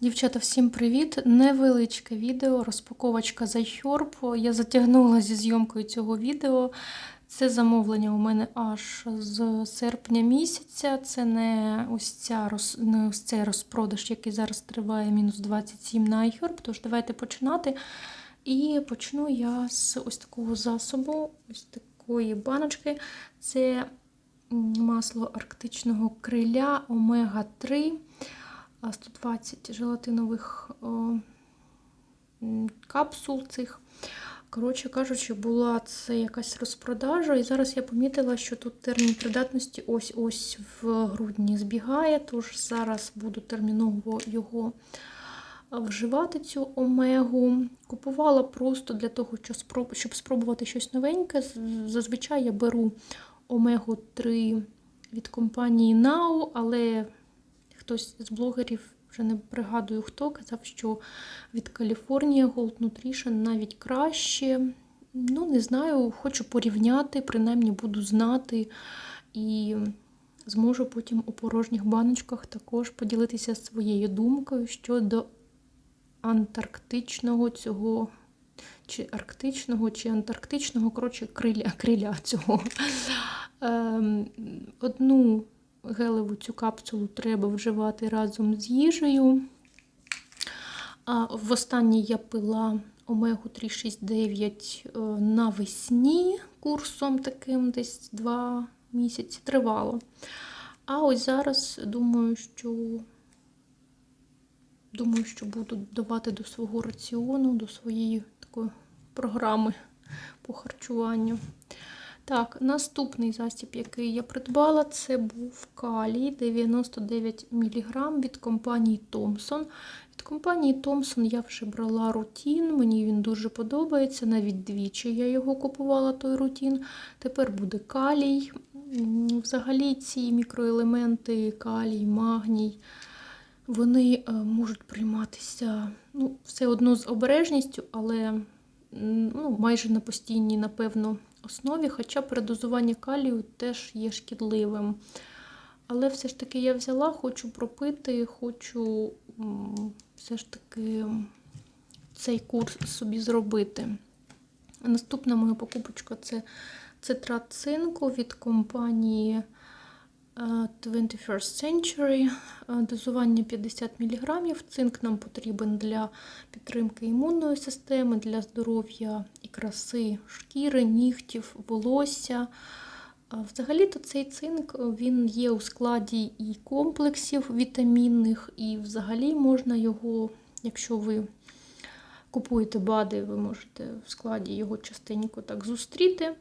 Дівчата, всім привіт! Невеличке відео, розпаковочка за iHerb. Я затягнула зі зйомкою цього відео. Це замовлення у мене аж з серпня місяця. Це не ось, ця, роз- не ось цей розпродаж, який зараз триває мінус 27 на iHerb. Тож давайте починати. І почну я з ось такого засобу, ось такої баночки. Це масло арктичного криля омега-3. а, 120 желатинових капсул цих. Коротше кажучи, була це якась розпродажа, і зараз я помітила, що тут термін придатності ось-ось в грудні збігає, тож зараз буду терміново його вживати, цю омегу. Купувала просто для того, щоб спробувати щось новеньке. Зазвичай я беру омегу 3 від компанії Now, але хтось з блогерів, вже не пригадую хто, казав, що від Каліфорнія Gold Nutrition навіть краще. Ну, не знаю, хочу порівняти, принаймні буду знати і зможу потім у порожніх баночках також поділитися своєю думкою щодо антарктичного цього. Чи арктичного, чи антарктичного, коротше, криля, криля цього. Ем, одну гелеву цю капсулу треба вживати разом з їжею. А востаннє я пила омегу 369 е, навесні курсом таким десь 2 місяці тривало. А ось зараз думаю, що думаю, що буду додавати до свого раціону, до своєї такої програми по харчуванню. Так, наступний засіб, який я придбала, це був калій 99 мг від компанії Thomson. Від компанії Thomson я вже брала рутін, мені він дуже подобається. Навіть двічі я його купувала, той рутін. Тепер буде калій. Взагалі ці мікроелементи, калій, магній, вони е, можуть прийматися ну, все одно з обережністю, але ну, майже на постійній, напевно, основі, хоча передозування калію теж є шкідливим. Але все ж таки я взяла, хочу пропити, хочу все ж таки цей курс собі зробити. Наступна моя покупочка це цитрат цинку від компанії 21st Century. Е, Дозування 50 мг. Цинк нам потрібен для підтримки імунної системи, для здоров'я і краси шкіри, нігтів, волосся. Взагалі-то цей цинк е, він є у складі і комплексів вітамінних, і взагалі можна його, якщо ви купуєте БАДи, ви можете в складі його частенько так зустріти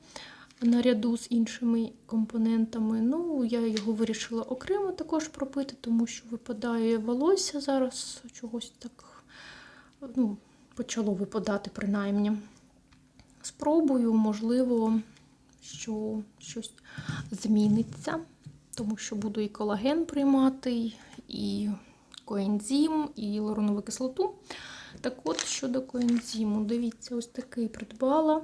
наряду з іншими компонентами. Ну, я його вирішила окремо також пропити, тому що випадає волосся зараз чогось так ну, почало випадати принаймні. Спробую, можливо, що щось зміниться, тому що буду і колаген приймати, і коензим, і гіалуронову кислоту. Так от, щодо коензиму, дивіться, ось такий придбала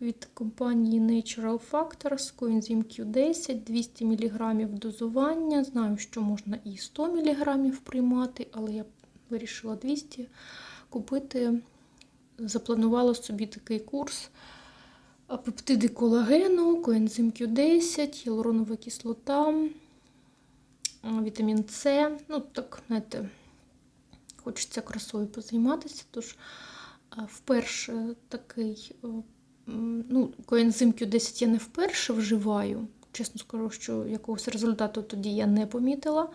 від компанії Natural Factors, коензим Q10, 200 мг дозування. Знаю, що можна і 100 мг приймати, але я вирішила 200 купити. Запланувала собі такий курс пептиди колагену, коензим Q10, гіалуронова кислота, вітамін С. Ну, так, знаєте, хочеться красою позайматися. Тож вперше такий ну, коензим Q10 я не вперше вживаю. Чесно скажу, що якогось результату тоді я не помітила.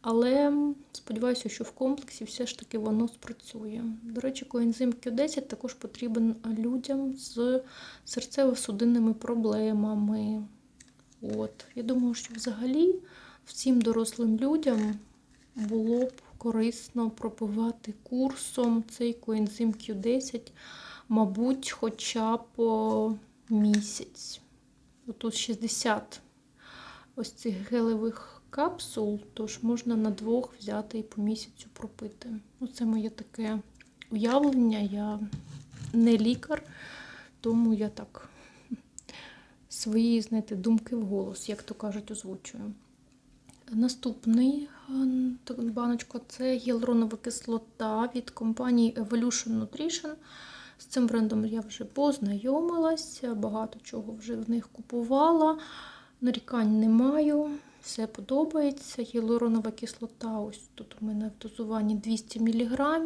Але сподіваюся, що в комплексі все ж таки воно спрацює. До речі, коензим Q10 також потрібен людям з серцево-судинними проблемами. От. Я думаю, що взагалі всім дорослим людям було б корисно пропивати курсом цей коензим Q10, мабуть, хоча б місяць. Тут 60 ось цих гелевих капсул, тож можна на двох взяти і по місяцю пропити. Ну, це моє таке уявлення. Я не лікар, тому я так свої, знаєте, думки в голос, як то кажуть, озвучую. Наступний Ан- баночка це гіалуронова кислота від компанії Evolution Nutrition. З цим брендом я вже познайомилася, багато чого вже в них купувала. Нарікань не маю, все подобається. Гіалуронова кислота, ось тут у мене в дозуванні 200 мг.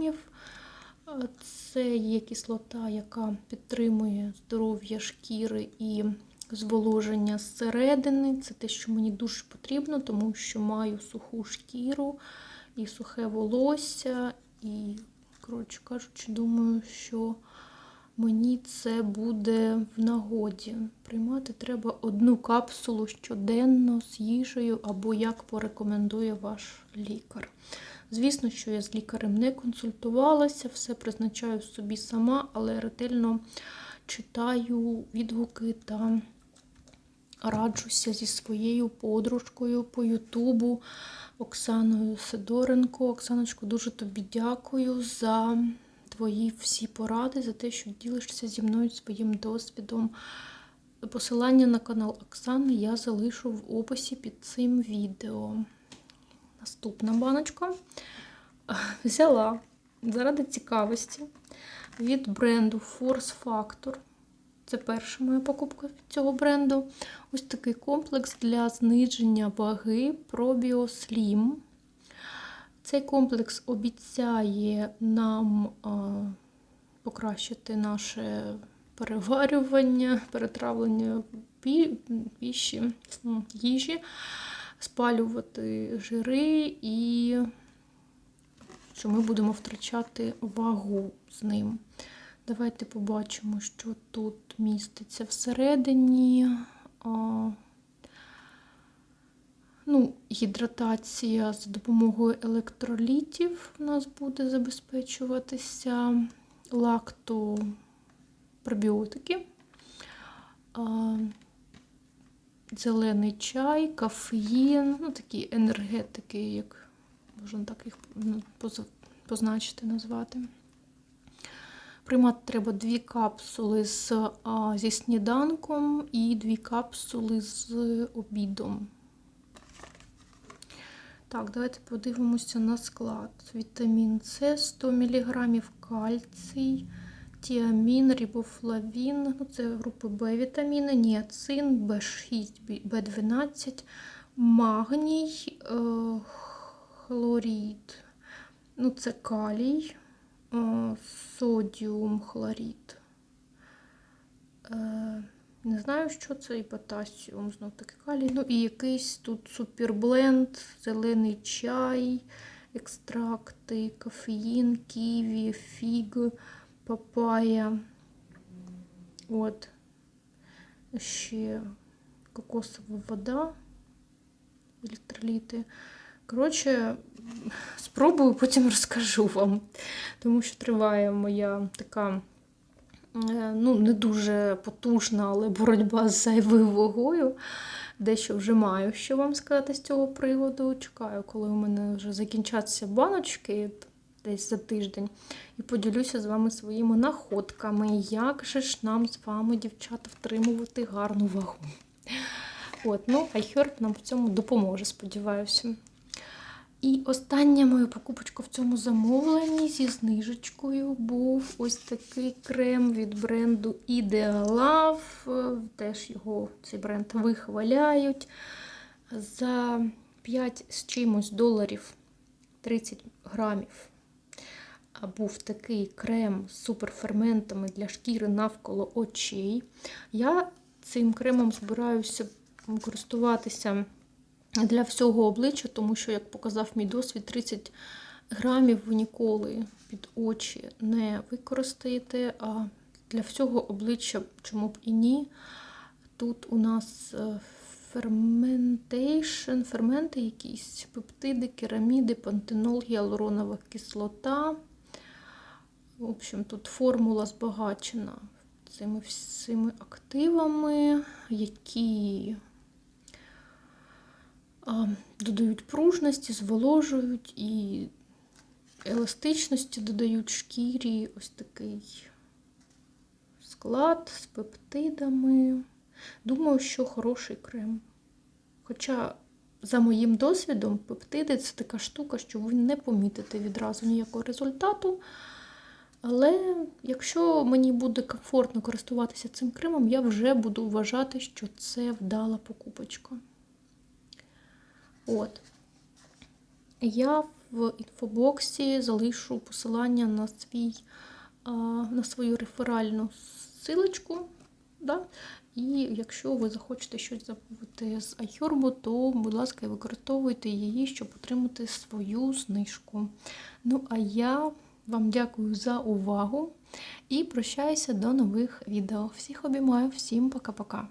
Це є кислота, яка підтримує здоров'я шкіри і зволоження зсередини. Це те, що мені дуже потрібно, тому що маю суху шкіру і сухе волосся. І, коротше кажучи, думаю, що мені це буде в нагоді. Приймати треба одну капсулу щоденно з їжею або як порекомендує ваш лікар. Звісно, що я з лікарем не консультувалася, все призначаю собі сама, але ретельно читаю відгуки та раджуся зі своєю подружкою по Ютубу Оксаною Сидоренко. Оксаночко, дуже тобі дякую за твої всі поради, за те, що ділишся зі мною своїм досвідом. Посилання на канал Оксани я залишу в описі під цим відео. Наступна баночка взяла заради цікавості від бренду Force Factor. Це перша моя покупка цього бренду. Ось такий комплекс для зниження ваги Probio Slim. Цей комплекс обіцяє нам покращити наше переварювання, перетравлення пі- піші, їжі, спалювати жири і що ми будемо втрачати вагу з ним. Давайте побачимо, що тут міститься всередині. Ну, гідратація за допомогою електролітів у нас буде забезпечуватися лактопробіотики, а, зелений чай, кофеїн, ну такі енергетики, як можна так їх ну, позначити, назвати. Приймати треба дві капсули з, а, зі сніданком і дві капсули з обідом. Так, давайте подивимося на склад. Вітамін С 100 мг, кальцій, тіамін, рибофлавін, ну це групи Б вітаміни, ніацин, В6, В12, магній, е, хлорід, ну це калій, е, содіум, хлорід. Е, не знаю, що це, і потасіум, знов таки калій. Ну і якийсь тут супербленд, зелений чай, екстракти, кофеїн, ківі, фіг, папая. От. Ще кокосова вода, електроліти. Коротше, спробую, потім розкажу вам, тому що триває моя така е, ну, не дуже потужна, але боротьба з зайвою вагою. Дещо вже маю, що вам сказати з цього приводу. Чекаю, коли у мене вже закінчаться баночки десь за тиждень, і поділюся з вами своїми находками. Як же ж нам з вами, дівчата, втримувати гарну вагу? От, ну, iHerb нам в цьому допоможе, сподіваюся. І остання моя покупочка в цьому замовленні зі знижечкою був ось такий крем від бренду Idealove. Теж його цей бренд вихваляють. За 5 з чимось доларів 30 грамів. А Був такий крем з суперферментами для шкіри навколо очей. Я цим кремом збираюся користуватися для всього обличчя, тому що, як показав мій досвід, 30 грамів ви ніколи під очі не використаєте. А для всього обличчя, чому б і ні. Тут у нас е, ферментейшн, ферменти якісь, пептиди, кераміди, пантенол, гіалуронова кислота. В общем, тут формула збагачена цими всіми активами, які додають пружності, зволожують і еластичності додають шкірі ось такий склад з пептидами. Думаю, що хороший крем. Хоча за моїм досвідом, пептиди це така штука, що ви не помітите відразу ніякого результату. Але якщо мені буде комфортно користуватися цим кремом, я вже буду вважати, що це вдала покупочка. От. Я в інфобоксі залишу посилання на свій, на свою реферальну силочку. Да? І якщо ви захочете щось замовити з iHerb, то, будь ласка, використовуйте її, щоб отримати свою знижку. Ну, а я вам дякую за увагу і прощаюся до нових відео. Всіх обіймаю, всім пока-пока.